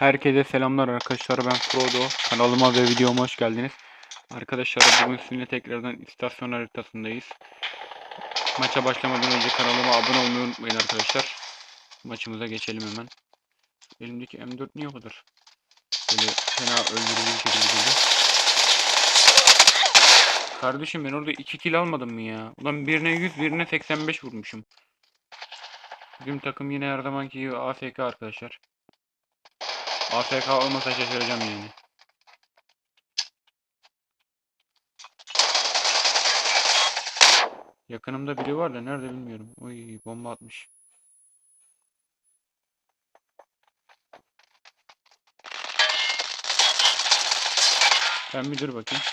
Herkese selamlar arkadaşlar ben Frodo. Kanalıma ve videoma hoş geldiniz. Arkadaşlar bugün sizinle tekrardan istasyon haritasındayız. Maça başlamadan önce kanalıma abone olmayı unutmayın arkadaşlar. Maçımıza geçelim hemen. Elimdeki M4 niye o kadar? Böyle fena öldürücü bir şekilde. Kardeşim ben orada 2 kill almadım mı ya? Ulan birine 100 birine 85 vurmuşum. Bizim takım yine her zamanki gibi AFK arkadaşlar. AFK olmasa şaşıracağım yani. Yakınımda biri var da nerede bilmiyorum. Oy bomba atmış. Ben bir dur bakayım.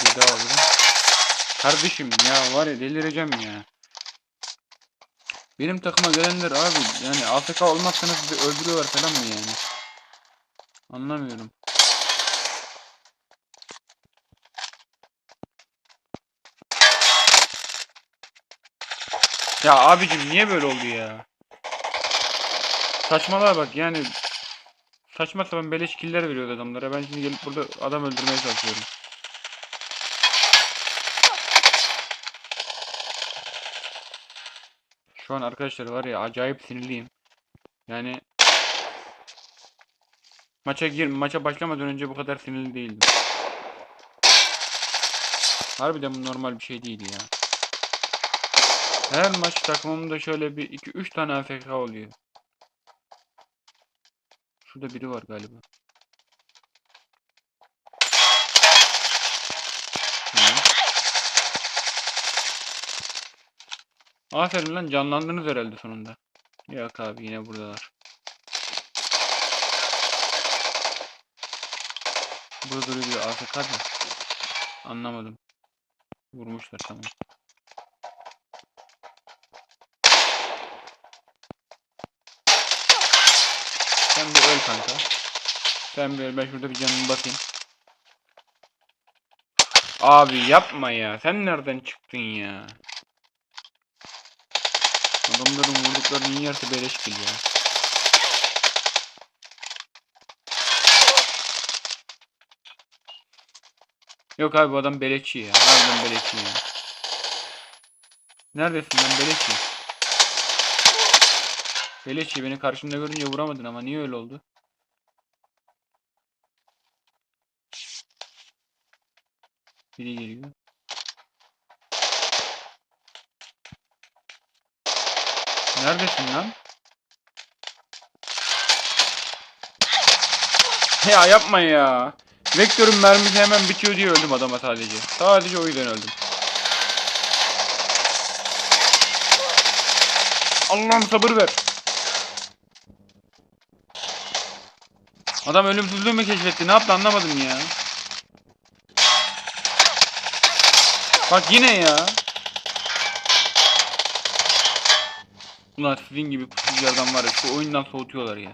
Bir daha alırım. Kardeşim ya var ya delireceğim ya. Benim takıma gelenler abi yani AFK olmazsanız sizi öldürüyorlar falan mı yani? Anlamıyorum. Ya abicim niye böyle oldu ya? Saçmalığa bak yani saçma sapan beleş killer veriyor adamlara. Ben şimdi gelip burada adam öldürmeye çalışıyorum. Şu an arkadaşlar var ya acayip sinirliyim. Yani maça gir maça başlamadan önce bu kadar sinirli değildim. Harbiden bu normal bir şey değil ya. Her maç takımımda şöyle bir 2-3 tane AFK oluyor. Şurada biri var galiba. Aferin lan canlandınız herhalde sonunda. Yok abi yine buradalar. Burada duruyor bir AFK mı? Anlamadım. Vurmuşlar tamam. Sen bir öl kanka. Sen bir öl ben şurada bir canımı basayım. Abi yapma ya. Sen nereden çıktın ya? Adamların vurduklarının yarısı beleş ya. Yok abi bu adam beleşçi ya. Harbiden beleşçi ya. Neredesin lan beleşçi? Beleşçi beni karşımda görünce vuramadın ama niye öyle oldu? Biri geliyor. Neredesin lan? Ya yapma ya. Vektörün mermisi hemen bitiyor diye öldüm adama sadece. Sadece o yüzden öldüm. Allah'ım sabır ver. Adam ölümsüzlüğü mü keşfetti? Ne yaptı anlamadım ya. Bak yine ya. Ulan sizin gibi pusuculardan var ya şu oyundan soğutuyorlar ya.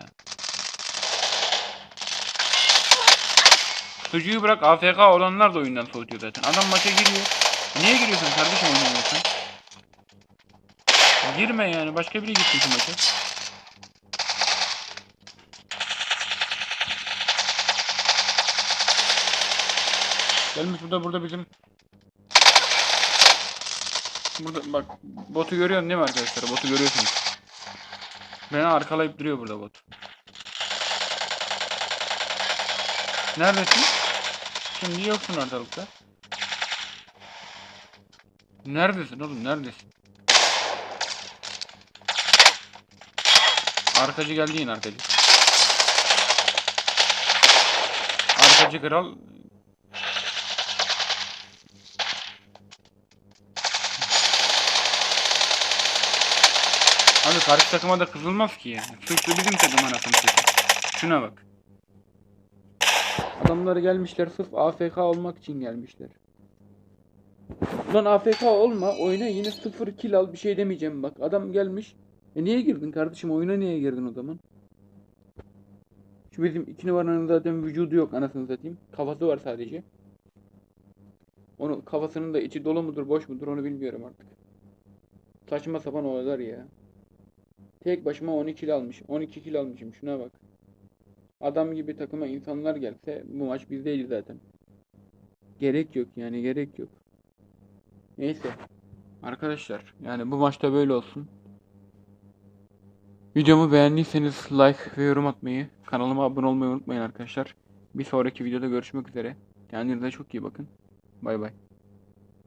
Pusucuyu bırak AFK olanlar da oyundan soğutuyor zaten. Adam maça giriyor. Niye giriyorsun kardeşim oynamıyorsun? Girme yani başka biri gitsin şu maça. Gelmiş burada burada bizim Burada bak botu görüyorsun değil mi arkadaşlar? Botu görüyorsunuz. Beni arkalayıp duruyor burada bot. Neredesin? Şimdi yoksun ortalıkta. Neredesin oğlum neredesin? Arkacı geldi yine arkacı. Arkacı kral Abi karşı takıma da kızılmaz ki yani. Suçlu bizim takım anasını satayım. Şuna bak. Adamları gelmişler sırf AFK olmak için gelmişler. Ulan AFK olma oyuna yine sıfır kill al bir şey demeyeceğim bak. Adam gelmiş. E niye girdin kardeşim oyuna niye girdin o zaman? Şu bizim iki numaranın zaten vücudu yok anasını satayım. Kafası var sadece. Onu kafasının da içi dolu mudur boş mudur onu bilmiyorum artık. Saçma sapan olaylar ya. Tek başıma 12 kill almış. 12 kill almışım. Şuna bak. adam gibi takıma insanlar gelse bu maç bizdeydi zaten. Gerek yok yani gerek yok. Neyse. Arkadaşlar yani bu maçta böyle olsun. Videomu beğendiyseniz like ve yorum atmayı, kanalıma abone olmayı unutmayın arkadaşlar. Bir sonraki videoda görüşmek üzere. Kendinize çok iyi bakın. Bay bay.